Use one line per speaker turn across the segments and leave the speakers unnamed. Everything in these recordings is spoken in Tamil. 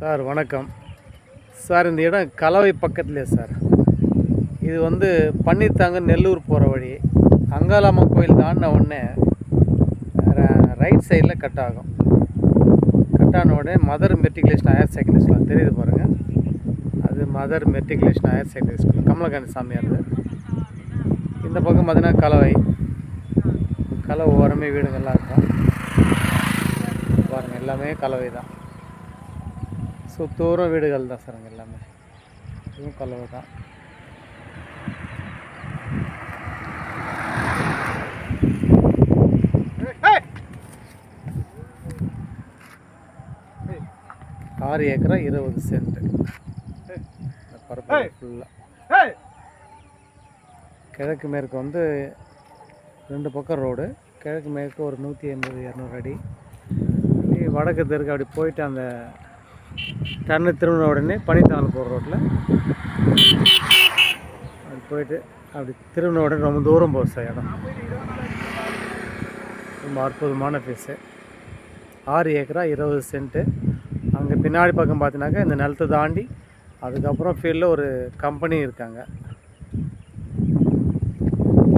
சார் வணக்கம். சார் இந்த இடம் கலவை பக்கத்துலேயே சார். இது வந்து பன்னீர்த்தாங்க நெல்லூர் போகிற வழி. அங்காளம்மன் கோயில் தாண்டின உடனே ர- ரைட் சைடில் கட் ஆகும். கட் ஆன உடனே mother matriculation higher secondary school தெரியுது பாருங்கள் அது mother matriculation higher secondary school Kamalakanthi சாமியார் இந்த பக்கம் பார்த்தீங்கன்னா கலவை. கலவை ஓரமே வீடுங்கள்லாம் இருக்கும். பாருங்கள் எல்லாமே கலவை தான் சுத்தூரம் வீடுகள் தான் சார் அங்கே எல்லாமே. இதுவும் கலவை தான். ஆறு ஏக்கரா இருபது சென்ட். பரப்பு ஃபுல்லாக கிழக்கு மேற்கு வந்து ரெண்டு பக்கம் ரோடு. கிழக்கு மேற்கு ஒரு நூற்றி ஐம்பது இரநூறு அடி. வடக்கு தெற்கு அப்படி போயிட்டு அந்த டர்னு திரும்பின உடனே பனித்தாங்கல் போகிற ரோட்டில் அப்படி போயிட்டு அப்படி திரும்பின உடனே ரொம்ப தூரம் போகுது சார் இடம். ரொம்ப அற்புதமான பீஸு ஆறு ஏக்கரா இருபது சென்ட்டு அங்கே பின்னாடி பக்கம் பார்த்தீங்கன்னாக்கா இந்த நிலத்தை தாண்டி அதுக்கப்புறம் ஃபீல்டில் ஒரு கம்பெனி இருக்காங்க.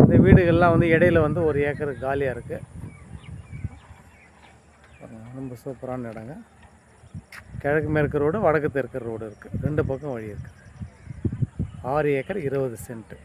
இந்த வீடுகள்லாம் வந்து இடையில வந்து ஒரு ஏக்கர் காலியாக இருக்குது ரொம்ப சூப்பரான இடங்க. கிழக்கு மேற்கு ரோடு வடக்கு தெற்கு ரோடு இருக்குது ரெண்டு பக்கம் வழி இருக்குது ஆறு ஏக்கர் இருபது சென்ட்டு